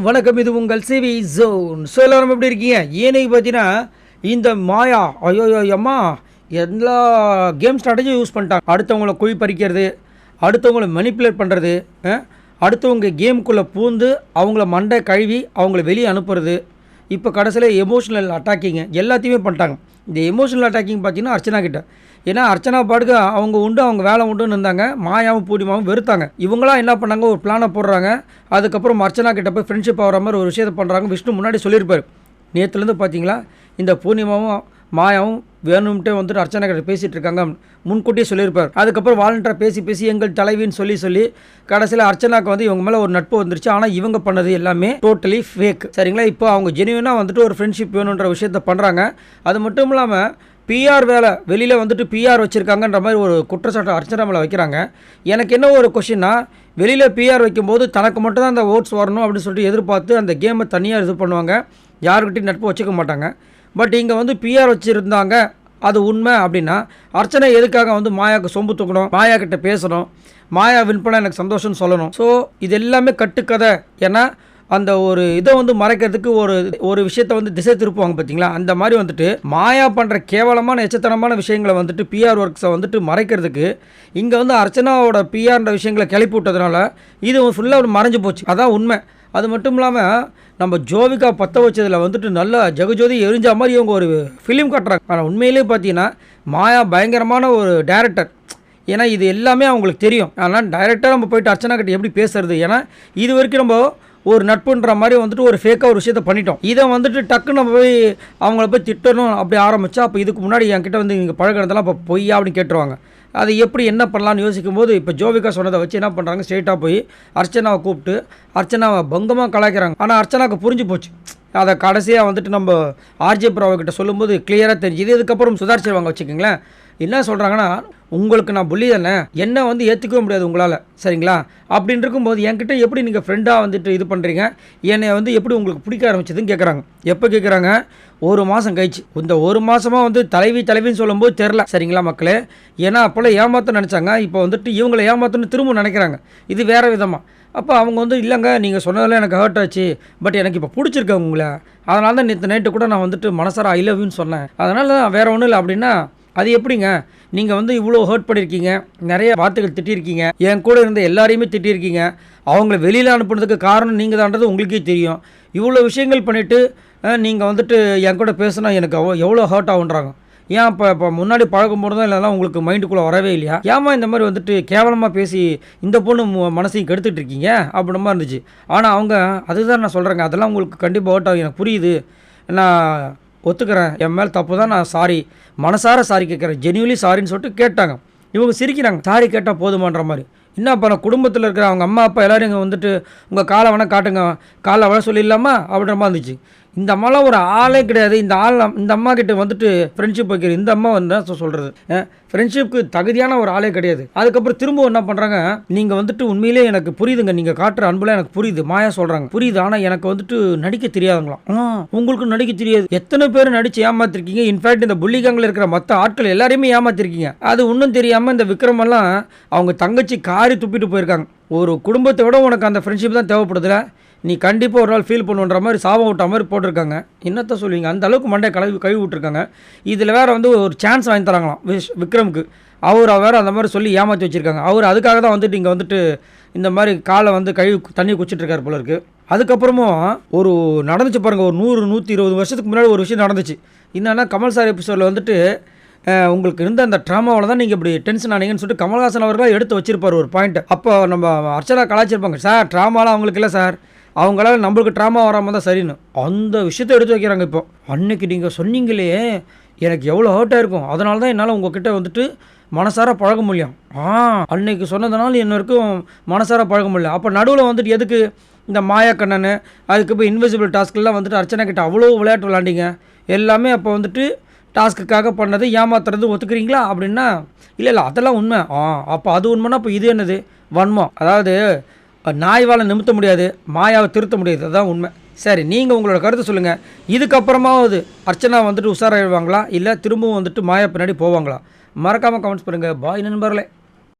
வணக்கம். இது உங்கள் சிவி ஜோன். ஸோ எல்லாரும் எப்படி இருக்கீங்க? ஏனைக்கு பார்த்தீங்கன்னா இந்த மாயா ஐயோ அம்மா எல்லா கேம் ஸ்ட்ராட்டஜியும் யூஸ் பண்ணிட்டாங்க. அடுத்தவங்கள குழி பறிக்கிறது அடுத்தவங்கள மனிப்புலேட் பண்ணுறது அடுத்தவங்க கேமுக்குள்ளே பூந்து அவங்கள மண்டை கழுவி அவங்கள வெளியே அனுப்புறது இப்போ கடைசியில் எமோஷனல் அட்டாக்கிங் எல்லாத்தையுமே பண்ணிட்டாங்க. இந்த எமோஷனல் அட்டாக்கிங் பார்த்தீங்கன்னா அர்ச்சனா கிட்ட. ஏன்னா அர்ச்சனா பாட்டுக்கு அவங்க உண்டு அவங்க வேலை உண்டுன்னு இருந்தாங்க. மாயாவும் பூர்ணிமாவும் வெறுத்தாங்க. இவங்களாம் என்ன பண்ணாங்க? ஒரு பிளானை போடுறாங்க. அதுக்கப்புறம் அர்ச்சனா கிட்ட போய் ஃப்ரெண்ட்ஷிப் ஆகிற மாதிரி ஒரு விஷயத்தை பண்ணுறாங்க விஷ்ணு முன்னாடி சொல்லியிருப்பார். நேற்றுலேருந்து பார்த்தீங்களா? இந்த பூர்ணிமாவும் மாயாவும் வேணும்ட்டே வந்துட்டு அர்ச்சனா கிட்ட பேசிகிட்டு இருக்காங்க. முன்கூட்டியே சொல்லியிருப்பார். அதுக்கப்புறம் வாலண்டராக பேசி பேசி எங்கள் தலைவின்னு சொல்லி சொல்லி கடைசியில் அர்ச்சனாக்கு வந்து இவங்க மேலே ஒரு நட்பு வந்துருச்சு. ஆனால் இவங்க பண்ணது எல்லாமே டோட்டலி ஃபேக் சரிங்களா? இப்போ அவங்க ஜெனுவினாக வந்துட்டு ஒரு ஃப்ரெண்ட்ஷிப் வேணுன்ற விஷயத்த பண்ணுறாங்க அது மட்டும் இல்லாமல் பிஆர் வேலை வெளியில் வந்துட்டு பிஆர் வச்சுருக்காங்கன்ற மாதிரி ஒரு குற்றச்சாட்டு அர்ச்சனா மேலே வைக்கிறாங்க. எனக்கு என்ன ஒரு கொஷின்னா வெளியில் பிஆர் வைக்கும்போது தனக்கு மட்டும் தான் அந்த ஓட்ஸ் வரணும் அப்படின்னு சொல்லிட்டு எதிர்பார்த்து அந்த கேமை தனியாக இது பண்ணுவாங்க. யாருக்கிட்டையும் நட்பு வச்சுக்க மாட்டாங்க. பட் இங்கே வந்து பிஆர் வச்சுருந்தாங்க. அது உண்மை அப்படின்னா அர்ச்சனை எதுக்காக வந்து மாயாவுக்கு சொம்பு தூக்கணும்? மாயா கிட்ட பேசணும். மாயா வின் பண்ண எனக்கு சந்தோஷம்னு சொல்லணும். ஸோ இது எல்லாமே கட்டுக்கதை. ஏன்னா அந்த ஒரு இதை வந்து மறைக்கிறதுக்கு ஒரு ஒரு விஷயத்தை வந்து திசை திருப்புவாங்க பார்த்தீங்களா அந்த மாதிரி வந்துட்டு மாயா பண்ணுற கேவலமான எச்சத்தனமான விஷயங்களை வந்துட்டு பிஆர் ஒர்க்ஸை வந்துட்டு மறைக்கிறதுக்கு இங்கே வந்து அர்ச்சனாவோட பிஆர்ன்ற விஷயங்களை கிளப்பி விட்டதுனால இது ஃபுல்லாக மறைஞ்சு போச்சு. அதான் உண்மை. அது மட்டும் இல்லாமல் நம்ம ஜோவிகா பற்ற வச்சதில் வந்துட்டு நல்லா ஜெகஜோதி எரிஞ்ச மாதிரி இவங்க ஒரு ஃபிலிம் கட்டுறாங்க. ஆனால் உண்மையிலே பார்த்தீங்கன்னா மாயா பயங்கரமான ஒரு டேரக்டர் ஏன்னா இது எல்லாமே அவங்களுக்கு தெரியும். ஆனால் டைரெக்டாக நம்ம போயிட்டு அர்ச்சனா கிட்ட எப்படி பேசுறது? ஏன்னா இது வரைக்கும் நம்ம ஒரு நட்புன்ற மாதிரி வந்துட்டு ஒரு ஃபேக்காக ஒரு விஷயத்த பண்ணிட்டோம். இதை வந்துட்டு டக்குன்னு நம்ம போய் அவங்கள போய் திட்டணும் அப்படி ஆரம்பித்தா அப்போ இதுக்கு முன்னாடி என்கிட்ட வந்து நீங்கள் பழகிறதெல்லாம் இப்போ பொய்யா அப்படின்னு கேட்டுருவாங்க. அது எப்படி என்ன பண்ணலாம்னு யோசிக்கும் போது இப்போ ஜோவிகா சொன்னதை வச்சு என்ன பண்ணுறாங்க ஸ்ட்ரெயிட்டாக போய் அர்ச்சனாவை கூப்பிட்டு அர்ச்சனாவை பங்கமாக கலாய்க்கிறாங்க. ஆனால் அர்ச்சனாவுக்கு புரிஞ்சு போச்சு. அதை கடைசியாக வந்துட்டு நம்ம ஆர்ஜே புராவை கிட்ட சொல்லும்போது கிளியராக தெரிஞ்சுது. இதுக்கப்புறம் சுதாரிச்சிருவாங்க வச்சுக்கோங்களேன். என்ன சொல்கிறாங்கன்னா உங்களுக்கு நான் புள்ளி தானே என்ன வந்து ஏற்றுக்கவே முடியாது உங்களால் சரிங்களா? அப்படின்னு இருக்கும்போது என்கிட்ட எப்படி நீங்கள் ஃப்ரெண்டாக வந்துட்டு இது பண்ணுறீங்க என்னை வந்து எப்படி உங்களுக்கு பிடிக்க ஆரம்பிச்சதுன்னு கேட்குறாங்க எப்போ கேட்குறாங்க ஒரு மாதம் கழிச்சு. இந்த ஒரு மாதமாக வந்து தலைவி தலைவின்னு சொல்லும்போது தெரில சரிங்களா மக்களே? ஏன்னா அப்போல்லாம் ஏமாத்த நினச்சாங்க. இப்போ வந்துட்டு இவங்களை ஏமாத்தணும்னு திரும்ப நினைக்கிறாங்க. இது வேறு விதமாக அப்போ அவங்க வந்து இல்லைங்க நீங்கள் சொன்னதெல்லாம் எனக்கு ஹர்ட் ஆச்சு. பட் எனக்கு இப்போ பிடிச்சிருக்கு உங்களை. அதனால தான் நேற்று நைட்டு கூட நான் வந்துட்டு மனசார ஐ லவ்யூன்னு சொன்னேன். அதனால தான் வேறு ஒன்றும் இல்லை. அப்படின்னா அது எப்படிங்க? நீங்கள் வந்து இவ்வளோ ஹர்ட் பண்ணியிருக்கீங்க நிறைய வார்த்தைகள் திட்டிருக்கீங்க என் கூட இருந்த எல்லாரையுமே திட்டிருக்கீங்க அவங்கள வெளியில் அனுப்புனதுக்கு காரணம் நீங்கள் தான்றது உங்களுக்கே தெரியும். இவ்வளோ விஷயங்கள் பண்ணிவிட்டு நீங்கள் வந்துட்டு என் கூட பேசுனா எனக்கு அவ எவ்வளோ ஹர்ட் ஆகுன்றாங்க? ஏன் இப்போ இப்போ முன்னாடி பழகும் போது தான் இல்லைனா உங்களுக்கு மைண்டுக்குள்ளே வரவே இல்லையா? ஏமா இந்த மாதிரி வந்துட்டு கேவலமாக பேசி இந்த பொண்ணு மனசையும் கெடுத்துட்டு இருக்கீங்க? அப்படின்ற மாதிரி இருந்துச்சு. ஆனால் அவங்க அதுதான் நான் சொல்கிறேங்க அதெல்லாம் உங்களுக்கு கண்டிப்பாக ஹர்ட் ஆகும். எனக்கு புரியுது. நான் ஒத்துக்கிறேன். என் மேல் தப்பு தான் நான் சாரி மனசார சாரி கேட்குறேன். ஜெனியூலி சாரின்னு சொல்லிட்டு கேட்டாங்க. இவங்க சிரிக்கிறாங்க. சாரி கேட்டால் போதுமான்ற மாதிரி. என்ன பண்ண குடும்பத்தில் இருக்கிற அவங்க அம்மா அப்பா எல்லோரும் இங்கே வந்துட்டு உங்கள் காலை வேணால் காட்டுங்க. காலை வர சொல்லிடலாமா? அப்படின்ற மாதிரி இருந்துச்சு. இந்த அம்மாலாம் ஒரு ஆளே கிடையாது. இந்த ஆள் இந்த அம்மா கிட்ட வந்துட்டு ஃப்ரெண்ட்ஷிப் வைக்கிற இந்த அம்மா வந்து தான் சொல்கிறது ஃப்ரெண்ட்ஷிப்புக்கு தகுதியான ஒரு ஆளே கிடையாது. அதுக்கப்புறம் திரும்ப என்ன பண்ணுறாங்க நீங்கள் வந்துட்டு உண்மையிலே எனக்கு புரியுதுங்க. நீங்கள் காட்டுற அன்புலாம் எனக்கு புரியுது. மாயா சொல்கிறாங்க புரியுது. ஆனால் எனக்கு வந்துட்டு நடிக்க தெரியாதுங்களாம். ஆ, உங்களுக்கு நடிக்க தெரியாது. எத்தனை பேர் நடிச்சு ஏமாத்திருக்கீங்க? இன்ஃபேக்ட் இந்த புள்ளிகாங்கில் இருக்கிற மற்ற ஆட்கள் எல்லாரையுமே ஏமாத்திருக்கீங்க. அது ஒன்றும் தெரியாமல் இந்த விக்ரமெல்லாம் அவங்க தங்கச்சி காரி துப்பிட்டு போயிருக்காங்க. ஒரு குடும்பத்தை விட உனக்கு அந்த ஃப்ரெண்ட்ஷிப் தான் தேவைப்படுதுல. நீ கண்டிப்பாக ஒரு நாள் ஃபீல் பண்ணுன்ற மாதிரி சாபம் விட்ட மாதிரி போட்டிருக்காங்க. என்னத்த சொல்லுவீங்க அந்த அளவுக்கு மண்டை கழுவி கழுவி விட்ருக்காங்க இதில் வேற வந்து ஒரு சான்ஸ் வாங்கி தராங்களாம் விஷ் விக்ரமுக்கு. அவர் வேறு அந்த மாதிரி சொல்லி ஏமாற்றி வச்சிருக்காங்க. அவர் அதுக்காக தான் வந்துட்டு இங்கே வந்துட்டு இந்த மாதிரி காலை வந்து கழுவி தண்ணி குச்சிட்டு போல இருக்குது அதுக்கப்புறமும் ஒரு நடந்துச்சு பாருங்கள் ஒரு நூறு நூற்றி இருபது வருஷத்துக்கு முன்னாடி ஒரு விஷயம் நடந்துச்சு. என்னென்னா கமல் சார் எபிசோடில் வந்துட்டு உங்களுக்கு இருந்த அந்த ட்ராமாவில் தான் நீங்கள் இப்படி டென்ஷன் ஆனீங்கன்னு சொல்லிட்டு கமல்ஹாசன் அவர்களாக எடுத்து வச்சிருப்பார் ஒரு பாயிண்ட் அப்போ நம்ம அர்ச்சனா கலாச்சிருப்பாங்க சார் ட்ராமாலாம் அவங்களுக்கு இல்லை சார். அவங்களால நம்மளுக்கு ட்ராமா வராமல் தான் சரின்னு. அந்த விஷயத்தை எடுத்து வைக்கிறாங்க இப்போ. அன்னைக்கு நீங்கள் சொன்னீங்களே எனக்கு எவ்வளோ ஹர்ட்டாக இருக்கும் அதனால தான் என்னால் உங்ககிட்ட வந்துட்டு மனசார பழக முடியும். ஆ அன்னைக்கு சொன்னதுனால இன்ன வரைக்கும் மனசார பழக முடியல. அப்போ நடுவில் வந்துட்டு எதுக்கு இந்த மாயாக்கண்ணன் அதுக்கு போய் இன்விசிபிள் டாஸ்க்லாம் வந்துட்டு அர்ச்சனா கிட்ட அவ்வளோ விளையாட்டு விளாண்டிங்க எல்லாமே அப்போ வந்துட்டு டாஸ்க்குக்காக பண்ணது ஏமாத்துறது ஒத்துக்கிறீங்களா? அப்படின்னா இல்லை இல்லை அதெல்லாம் உண்மை. ஆ அப்போ அது உண்மைன்னா அப்போ இது என்னது? வன்மம். அதாவது நாய்வால் நிமித்த முடியாது மாயாவை திருத்த முடியாது அதுதான் உண்மை. சரி நீங்கள் உங்களோட கருத்தை சொல்லுங்கள் இதுக்கப்புறமாவது அர்ச்சனா வந்துட்டு உஷாராயிடுவாங்களா? இல்லை திரும்பவும் வந்துட்டு மாயா பின்னாடி போவாங்களா? மறக்காமல் கமெண்ட்ஸ் பண்ணுங்கள் பாய் நண்பர்களே.